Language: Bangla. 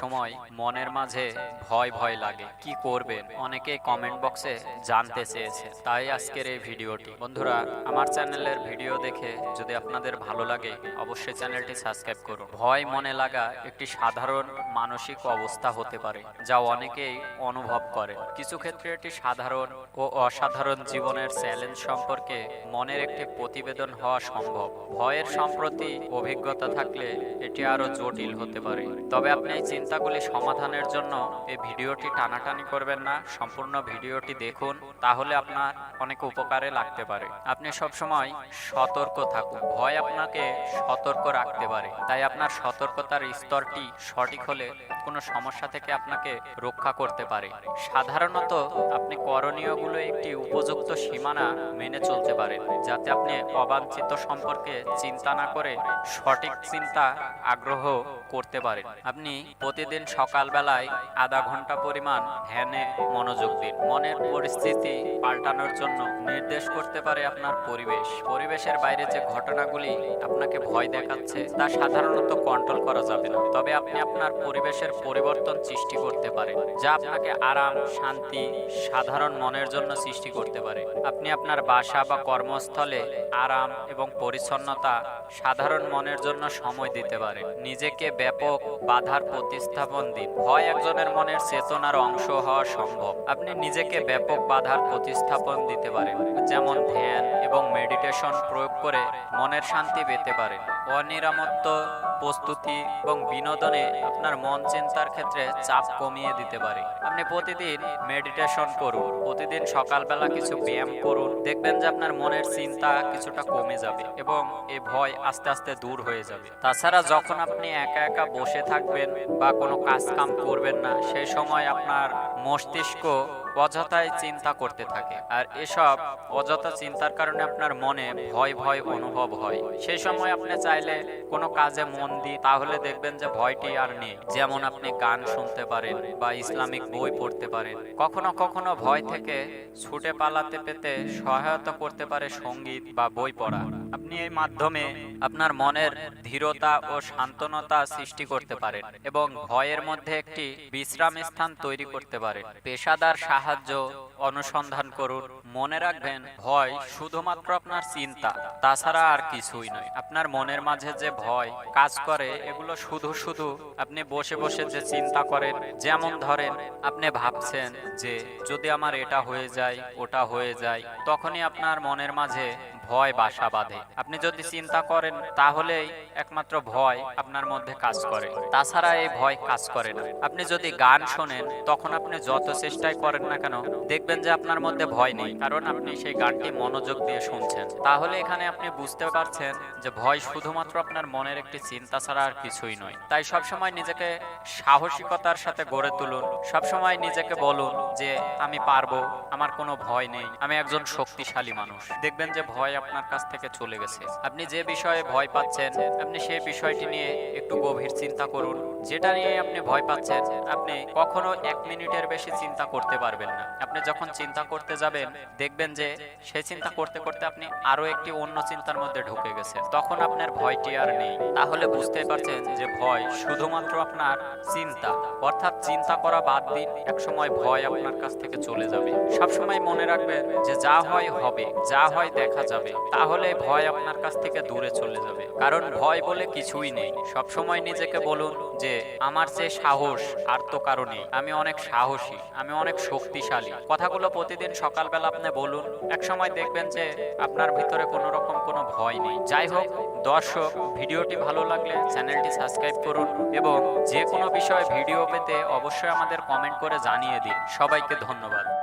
সময় মনের মাঝে ভয় ভয় লাগে, কি করবেন? অনেকেই কমেন্ট বক্সে জানতে চেয়েছে, তাই আজকের এই ভিডিওটি। বন্ধুরা, আমার চ্যানেলের ভিডিও দেখে যদি আপনাদের ভালো লাগে, অবশ্যই চ্যানেলটি সাবস্ক্রাইব করুন। ভয় মনে লাগা একটি সাধারণ মানসিক অবস্থা হতে পারে, যা অনেকেই অনুভব করে। কিছু ক্ষেত্রে এটি সাধারণ ও অসাধারণ জীবনের চ্যালেঞ্জ সম্পর্কে মনের একটি প্রতিবেদন হওয়া সম্ভব। ভয়ের সম্প্রতি অভিজ্ঞতা থাকলে এটি আরও জটিল হতে পারে। তবে আপনি চিন্তাগুলি সমাধানের জন্য এই ভিডিওটি টানাটানি করবেন না, সম্পূর্ণ ভিডিওটি দেখুন, তাহলে আপনার অনেক উপকারে লাগতে পারে। আপনি সবসময় সতর্ক থাকুন, ভয় আপনাকে সতর্ক রাখতে পারে। তাই আপনার সতর্কতার স্তরটি সঠিক হলে কোনো সমস্যা থেকে আপনাকে রক্ষা করতে পারে। সাধারণত আপনি করণীয়গুলো একটি উপযুক্ত সীমানা মেনে চলতে পারেন, যাতে আপনি অবাঞ্ছিত সম্পর্কে চিন্তা না করে সঠিক চিন্তা আগ্রহ করতে পারেন। আপনি প্রতিদিন সকালবেলায় আধা ঘণ্টা পরিমাণ ধ্যানে মনোযোগ দিন। মনের পরিস্থিতি পাল্টানোর জন্য নির্দেশ করতে পারে আপনার পরিবেশ। পরিবেশের বাইরে যে ঘটনাগুলি আপনাকে ভয় দেখাচ্ছে, তা সাধারণত কন্ট্রোল করা যাবে না। তবে আপনি আপনার পরিবেশের পরিবর্তন সৃষ্টি করতে পারেন, যা আপনাকে আরাম, শান্তি, সাধারণ মনের জন্য সৃষ্টি করতে পারে। আপনি আপনার বাসা বা কর্মস্থলে আরাম এবং পরিচ্ছন্নতা সাধারণ মনের জন্য সময় দিতে পারে নিজেকে ব্যাপক বাধার প্রতিস্থাপন দিন। ভয় একজনের মনের চেতনার অংশ হওয়া সম্ভব। আপনি নিজেকে ব্যাপক বাধার প্রতিস্থাপন দিতে পারেন, যেমন ধ্যান এবং মেডিটেশন প্রয়োগ করে মনের শান্তি পেতে পারেন। অনিরামত্ব প্রস্তুতি এবং বিনোদনে আপনার মন চিন্তার ক্ষেত্রে চাপ কমিয়ে দিতে পারে। আপনি প্রতিদিন মেডিটেশন করুন, প্রতিদিন সকালবেলা কিছু ব্যায়াম করুন। দেখবেন যে আপনার মনের চিন্তা কিছুটা কমে যাবে এবং এই ভয় আস্তে আস্তে দূর হয়ে যাবে। তাছাড়া যখন আপনি একা একা বসে থাকবেন বা কোনো কাজ কাম করবেন না। সেই সময় আপনার মস্তিষ্ক অযথায় চিন্তা করতে থাকে। আর এসব অযথা চিন্তার কারণে আপনার মনে ভয় ভয় অনুভব হয়। সেই সময় আপনি চাইলে কোনো কাজে মন দিই, তাহলে দেখবেন যে ভয়টি আর নেই। যেমন আপনি গান শুনতে পারেন বা ইসলামিক বই পড়তে পারেন। কখনো কখনো ভয় থেকে ছুটে পালাতে পেতে সহায়তা করতে পারে সংগীত বা বই পড়া। আপনি এই মাধ্যমে আপনার মনের ধীরতা ও শান্তনতা সৃষ্টি করতে পারেন এবং ভয়ের মধ্যে একটি বিশ্রাম স্থান তৈরি করতে পারেন। পেশাদার সাহায্য অনুসন্ধান করুন। মনে রাখবেন, ভয় শুধুমাত্র আপনার চিন্তা, তাছাড়া আর কিছুই নয়। আপনার মনের মাঝে যে ভয় কাজ করে, এগুলো শুধু শুধু আপনি বসে বসে যে চিন্তা করেন, যেমন ধরেন, আপনি ভাবছেন যে, যদি আমার এটা হয়ে যায়, ওটা হয়ে যায়, তখনই আপনার মনের মাঝে ভয় বাসা বাঁধে। আপনি যদি চিন্তা করেন, তাহলেই একমাত্র ভয় আপনার মধ্যে কাজ করে। তাছাড়া এই ভয় কাজ করে না। আপনি যদি গান শোনেন, তখন আপনি যত চেষ্টাই করেন না কেন, দেখবেন যে আপনার মধ্যে ভয় নেই। কারণ আপনি সেই গানটি মনোযোগ দিয়ে শুনছেন। তাহলে এখানে আপনি বুঝতে পারছেন যে ভয় শুধুমাত্র আপনার মনের একটি চিন্তা ছাড়া আর কিছুই নয়। তাই সবসময় নিজেকে সাহসিকতার সাথে গড়ে তুলুন। সবসময় নিজেকে বলুন যে, আমি পারব, আমার কোনো ভয় নেই। আমি একজন শক্তিশালী মানুষ। দেখবেন যে ভয় আপনার কাছ থেকে চলে গেছে। আপনি যে বিষয়ে ভয় পাচ্ছেন, আপনি সেই বিষয়টি নিয়ে একটু গভীর চিন্তা করুন। যেটা নিয়ে আপনি ভয় পাচ্ছেন, আপনি কখনো এক মিনিটের বেশি চিন্তা করতে পারবেন না। আপনি যখন চিন্তা করতে যাবেন, দেখবেন যে সেই চিন্তা করতে করতে আপনি আরও একটি অন্য চিন্তার মধ্যে ঢুকে গেছেন। তখন আপনার ভয়টি আর নেই। তাহলে বুঝতে পারছেন যে ভয় শুধুমাত্র আপনার চিন্তা। অর্থাৎ চিন্তা করা বাদ দিন এক সময় ভয় আপনার কাছ থেকে চলে যাবে। সবসময় মনে রাখবেন যে যা হয় হবে, যা হয় দেখা যাবে। তাহলে ভয় আপনার কাছ থেকে দূরে চলে যাবে। কারণ ভয় বলে কিছুই নেই। সবসময় নিজেকে বলুন যে, আমার যে সাহস আর তো কারণে আমি অনেক সাহসী, আমি অনেক শক্তিশালী। কথাগুলো প্রতিদিন সকালবেলা আপনি বলুন। এক সময় দেখবেন যে, আপনার ভিতরে কোনো রকম কোনো ভয় নেই। যাই হোক, দর্শক, ভিডিওটি ভালো লাগলে চ্যানেলটি সাবস্ক্রাইব করুন এবং যে কোনো বিষয়ে ভিডিও পেতে অবশ্যই আমাদের কমেন্ট করে জানিয়ে দিন। সবাইকে ধন্যবাদ।